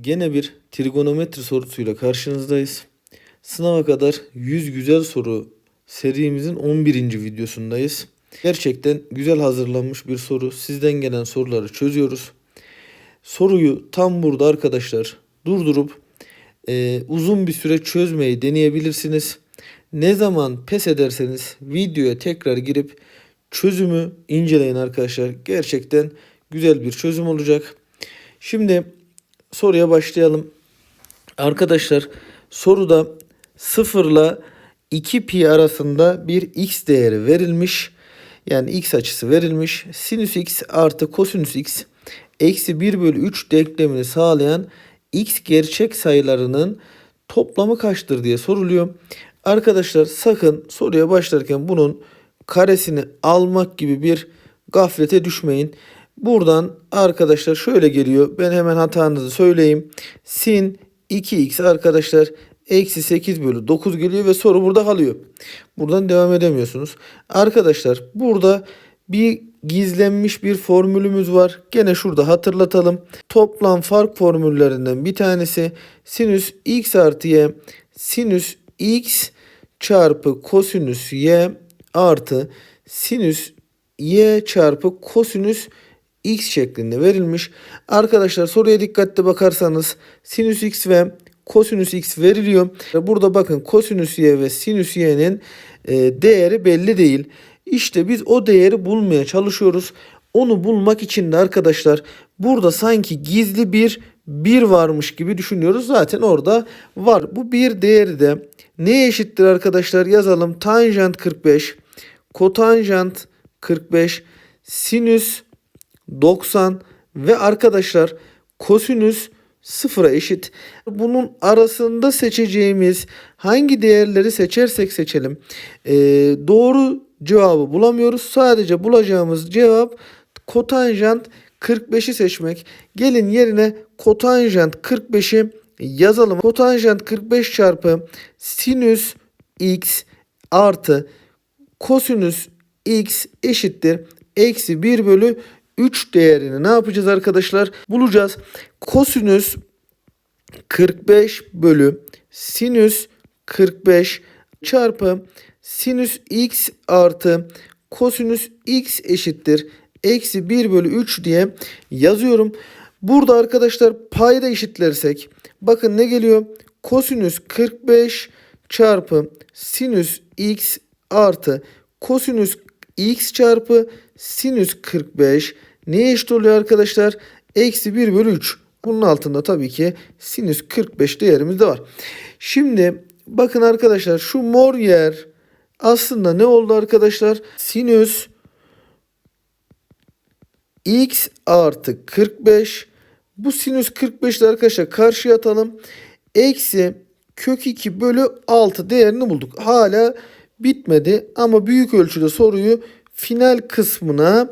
Gene bir trigonometri sorusuyla karşınızdayız. Sınava kadar 100 güzel soru serimizin 11. videosundayız. Gerçekten güzel hazırlanmış bir soru. Sizden gelen soruları çözüyoruz. Soruyu tam burada arkadaşlar durdurup e, uzun bir süre çözmeyi deneyebilirsiniz. Ne zaman pes ederseniz videoya tekrar girip çözümü inceleyin arkadaşlar. Gerçekten güzel bir çözüm olacak. Şimdi soruya başlayalım. Arkadaşlar soruda 0 ile 2 pi arasında bir x değeri verilmiş. Yani x açısı verilmiş. Sinüs x artı kosinüs x eksi 1 bölü 3 denklemini sağlayan x gerçek sayılarının toplamı kaçtır diye soruluyor. Arkadaşlar sakın soruya başlarken bunun karesini almak gibi bir gaflete düşmeyin. Buradan arkadaşlar şöyle geliyor. Ben hemen hatanızı söyleyeyim. Sin 2x arkadaşlar eksi 8 bölü 9 geliyor ve soru burada kalıyor. Buradan devam edemiyorsunuz. Arkadaşlar burada bir gizlenmiş bir formülümüz var. Gene şurada hatırlatalım. Toplam fark formüllerinden bir tanesi sinüs x artı y sinüs x çarpı kosinüs y artı sinüs y çarpı kosinüs x şeklinde verilmiş. Arkadaşlar soruya dikkatli bakarsanız sinüs x ve kosinüs x veriliyor. Burada bakın kosinüs y ve sinüs y'nin e, değeri belli değil. İşte biz o değeri bulmaya çalışıyoruz. Onu bulmak için de arkadaşlar burada sanki gizli bir bir varmış gibi düşünüyoruz. Zaten orada var. Bu bir değeri de neye eşittir arkadaşlar? Yazalım. Tanjant 45, kotanjant 45, sinüs 90 ve arkadaşlar kosinüs sıfıra eşit. Bunun arasında seçeceğimiz hangi değerleri seçersek seçelim ee, doğru cevabı bulamıyoruz. Sadece bulacağımız cevap kotanjant 45'i seçmek. Gelin yerine kotanjant 45'i yazalım. Kotanjant 45 çarpı sinüs x artı kosinüs x eşittir. Eksi 1 bölü 3 değerini ne yapacağız arkadaşlar? Bulacağız. Kosinüs 45 bölü sinüs 45 çarpı sinüs x artı kosinüs x eşittir. Eksi 1 bölü 3 diye yazıyorum. Burada arkadaşlar payda eşitlersek bakın ne geliyor? Kosinüs 45 çarpı sinüs x artı kosinüs x çarpı sinüs 45 neye eşit oluyor arkadaşlar? Eksi 1 bölü 3. Bunun altında tabii ki sinüs 45 değerimiz de var. Şimdi bakın arkadaşlar şu mor yer aslında ne oldu arkadaşlar? Sinüs x artı 45 bu sinüs 45 de arkadaşlar karşıya atalım. Eksi kök 2 bölü 6 değerini bulduk. Hala bitmedi ama büyük ölçüde soruyu final kısmına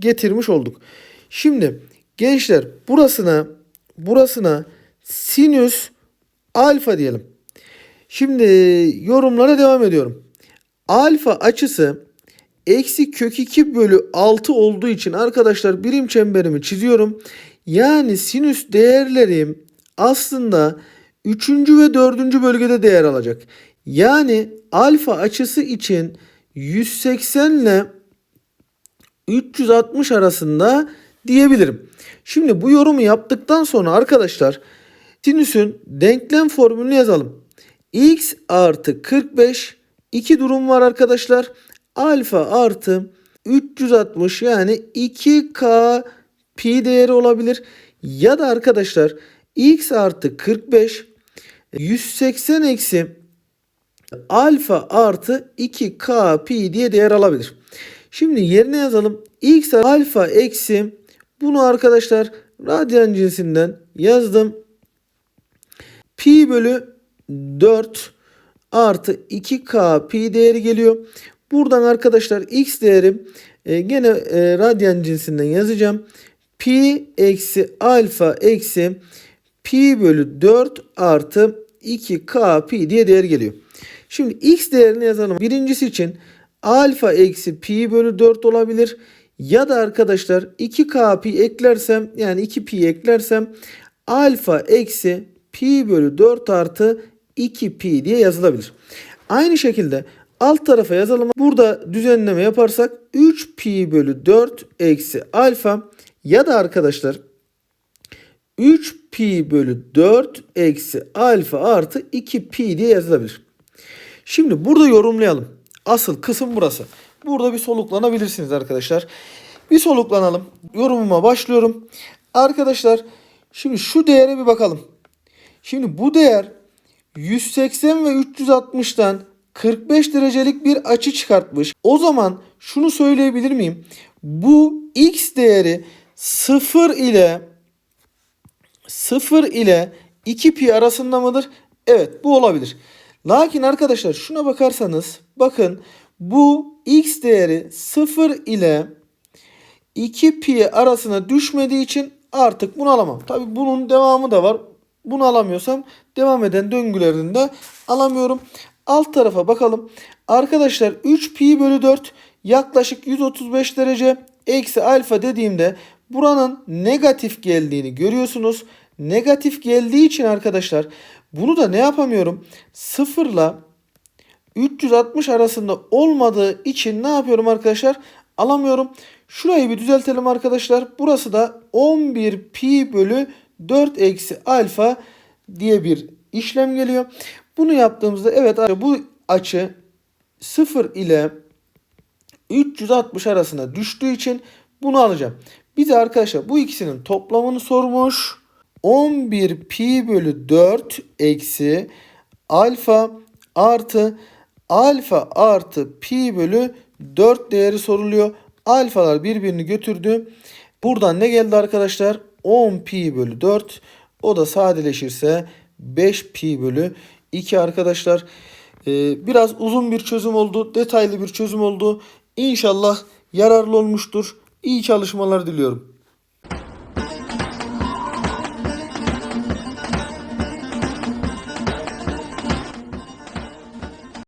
getirmiş olduk. Şimdi gençler burasına burasına sinüs alfa diyelim. Şimdi yorumlara devam ediyorum. Alfa açısı eksi kök 2 bölü 6 olduğu için arkadaşlar birim çemberimi çiziyorum. Yani sinüs değerlerim aslında 3. ve 4. bölgede değer alacak. Yani alfa açısı için 180 ile 360 arasında diyebilirim. Şimdi bu yorumu yaptıktan sonra arkadaşlar sinüsün denklem formülünü yazalım. x artı 45 iki durum var arkadaşlar. Alfa artı 360 yani 2k pi değeri olabilir. Ya da arkadaşlar x artı 45 180 eksi alfa artı 2k pi diye değer alabilir. Şimdi yerine yazalım. x alfa eksi bunu arkadaşlar radyan cinsinden yazdım. Pi bölü 4 artı 2k pi değeri geliyor. Buradan arkadaşlar x değeri e, gene e, radyan cinsinden yazacağım. Pi eksi alfa eksi pi bölü 4 artı 2k pi diye değer geliyor. Şimdi x değerini yazalım. Birincisi için alfa eksi pi bölü 4 olabilir. Ya da arkadaşlar 2k pi eklersem yani 2 pi eklersem alfa eksi pi bölü 4 artı 2 pi diye yazılabilir. Aynı şekilde alt tarafa yazalım. Burada düzenleme yaparsak 3 pi bölü 4 eksi alfa ya da arkadaşlar 3 pi bölü 4 eksi alfa artı 2 pi diye yazılabilir. Şimdi burada yorumlayalım. Asıl kısım burası. Burada bir soluklanabilirsiniz arkadaşlar. Bir soluklanalım. Yorumuma başlıyorum. Arkadaşlar şimdi şu değere bir bakalım. Şimdi bu değer 180 ve 360'tan 45 derecelik bir açı çıkartmış. O zaman şunu söyleyebilir miyim? Bu x değeri 0 ile 0 ile 2 pi arasında mıdır? Evet bu olabilir. Lakin arkadaşlar şuna bakarsanız bakın bu x değeri 0 ile 2 pi arasına düşmediği için artık bunu alamam. Tabi bunun devamı da var. Bunu alamıyorsam devam eden döngülerini de alamıyorum. Alt tarafa bakalım. Arkadaşlar 3 pi bölü 4 yaklaşık 135 derece eksi alfa dediğimde buranın negatif geldiğini görüyorsunuz. Negatif geldiği için arkadaşlar bunu da ne yapamıyorum? Sıfırla 360 arasında olmadığı için ne yapıyorum arkadaşlar? Alamıyorum. Şurayı bir düzeltelim arkadaşlar. Burası da 11 pi bölü 4 eksi alfa diye bir işlem geliyor. Bunu yaptığımızda evet bu açı 0 ile 360 arasına düştüğü için bunu alacağım. Bize arkadaşlar bu ikisinin toplamını sormuş. 11 pi bölü 4 eksi alfa artı alfa artı pi bölü 4 değeri soruluyor. Alfalar birbirini götürdü. Buradan ne geldi arkadaşlar? 10 pi bölü 4. O da sadeleşirse 5 pi bölü 2 arkadaşlar. Ee, biraz uzun bir çözüm oldu. Detaylı bir çözüm oldu. İnşallah yararlı olmuştur. İyi çalışmalar diliyorum.